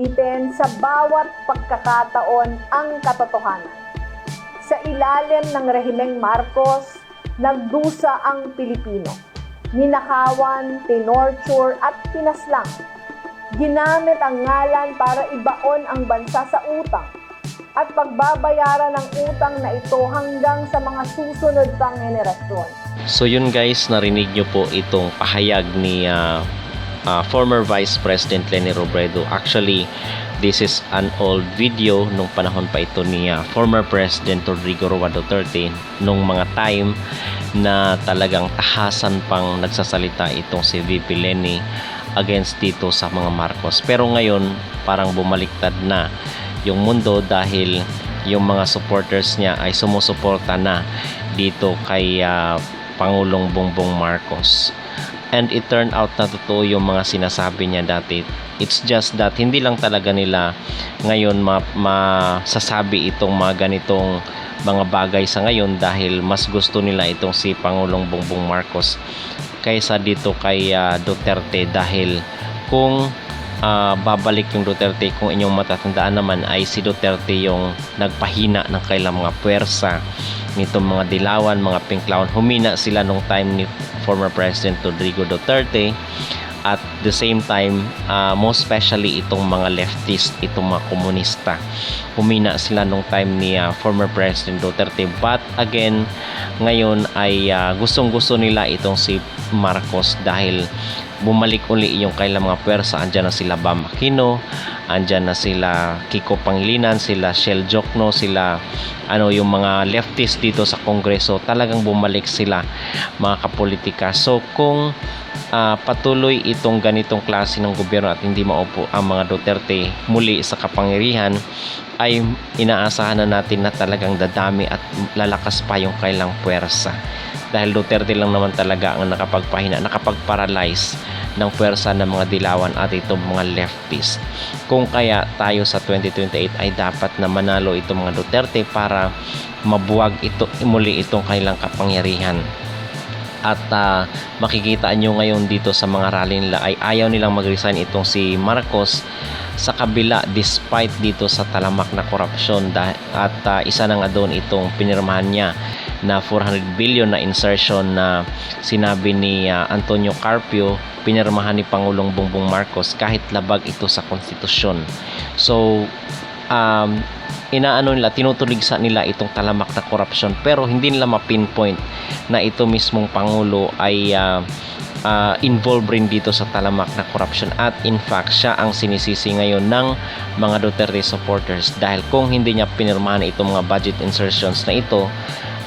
awitin sa bawat pagkakataon ang katotohanan. Sa ilalim ng rehimeng Marcos, nagdusa ang Pilipino. Ninakawan, tinorture at pinaslang. Ginamit ang ngalan para ibaon ang bansa sa utang at pagbabayaran ng utang na ito hanggang sa mga susunod pang henerasyon. So yun guys, narinig nyo po itong pahayag ni ah, ah, former Vice President Leni Robredo. Actually, this is an old video nung panahon pa ito ni ah, former President Rodrigo Roa Duterte nung mga time na talagang tahasan pang nagsasalita itong si VP Leni against dito sa mga Marcos. Pero ngayon, parang bumaliktad na yung mundo dahil yung mga supporters niya ay sumusuporta na dito kay ah, Pangulong Bongbong Marcos. And it turned out na totoo yung mga sinasabi niya dati. It's just that hindi lang talaga nila ngayon ma- masasabi itong mga ganitong mga bagay sa ngayon dahil mas gusto nila itong si Pangulong Bongbong Marcos kaysa dito kay ah, Duterte dahil kung ah, babalik yung Duterte kung inyong matatandaan naman ay si Duterte yung nagpahina ng kailang mga puwersa nitong mga dilawan, mga pinklawan. Humina sila nung time ni former President Rodrigo Duterte. At the same time ah, most especially itong mga leftist itong mga komunista. Humina sila nung time ni ah, former President Duterte. But again ngayon ay ah, gustong gusto nila itong si Marcos dahil bumalik uli yung kailang mga pwersa. Andyan na sila Bam Aquino andyan na sila Kiko Pangilinan sila Shell Jokno sila ano yung mga leftist dito sa kongreso. Talagang bumalik sila mga kapolitika. So kung ah, patuloy itong ganitong klase ng gobyerno at hindi maupo ang mga Duterte muli sa kapangyarihan ay inaasahan na natin na talagang dadami at lalakas pa yung kailang puwersa dahil Duterte lang naman talaga ang nakapagpahina, nakapagparalyze ng puwersa ng mga dilawan at itong mga leftist. Kung kaya tayo sa 2028 ay dapat na manalo itong mga Duterte para mabuwag ito muli itong kailang kapangyarihan at ah, makikita nyo ngayon dito sa mga rally nila ay ayaw nilang mag-resign itong si Marcos sa kabila despite dito sa talamak na korupsyon at ah, isa na nga doon itong pinirmahan niya na 400 billion na insertion na sinabi ni ah, Antonio Carpio pinirmahan ni Pangulong Bongbong Marcos kahit labag ito sa konstitusyon. So um, inaano nila, tinutuligsa nila itong talamak na korupsyon pero hindi nila ma-pinpoint na ito mismong Pangulo ay ah, ah, involved rin dito sa talamak na korupsyon. At in fact siya ang sinisisi ngayon ng mga Duterte supporters dahil kung hindi niya pinirmahan itong mga budget insertions na ito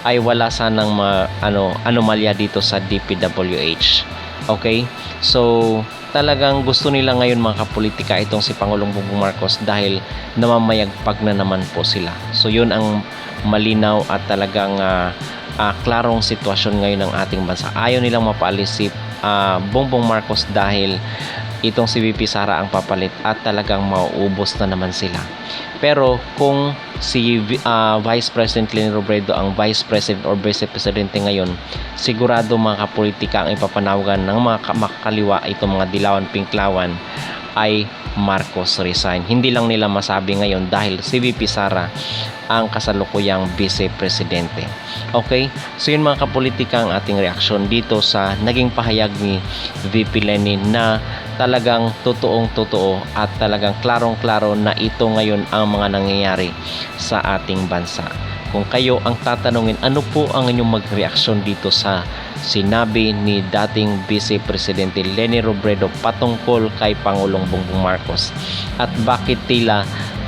ay wala sanang ma, ano, anomalya dito sa DPWH okay so talagang gusto nila ngayon mga kapolitika itong si Pangulong Bongbong Marcos dahil namamayagpag na naman po sila. So yun ang malinaw at talagang ah, ah, klarong sitwasyon ngayon ng ating bansa. Ayaw nilang mapaalis si ah, Bongbong Marcos dahil itong si VP Sara ang papalit at talagang mauubos na naman sila. Pero kung si ah, Vice President Leni Robredo ang Vice President or Vice Presidente ngayon, sigurado mga kapolitika ang ipapanawagan ng mga ka- makakaliwa itong mga dilawan pinklawan ay Marcos resign. Hindi lang nila masabi ngayon dahil si VP Sara ang kasalukuyang Vice Presidente. Okay? So yun mga kapolitika ang ating reaksyon dito sa naging pahayag ni VP Lenin na talagang totoong totoo at talagang klarong klaro na ito ngayon ang mga nangyayari sa ating bansa. Kung kayo ang tatanungin ano po ang inyong magreaksyon dito sa sinabi ni dating Vice Presidente Leni Robredo patungkol kay Pangulong Bongbong Marcos at bakit tila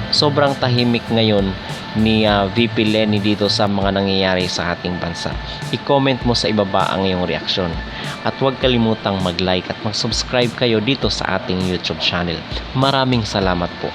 sobrang tahimik ngayon ni ah, VP Lenny dito sa mga nangyayari sa ating bansa. I-comment mo sa ibaba ang iyong reaksyon. At huwag kalimutang mag-like at mag-subscribe kayo dito sa ating YouTube channel. Maraming salamat po.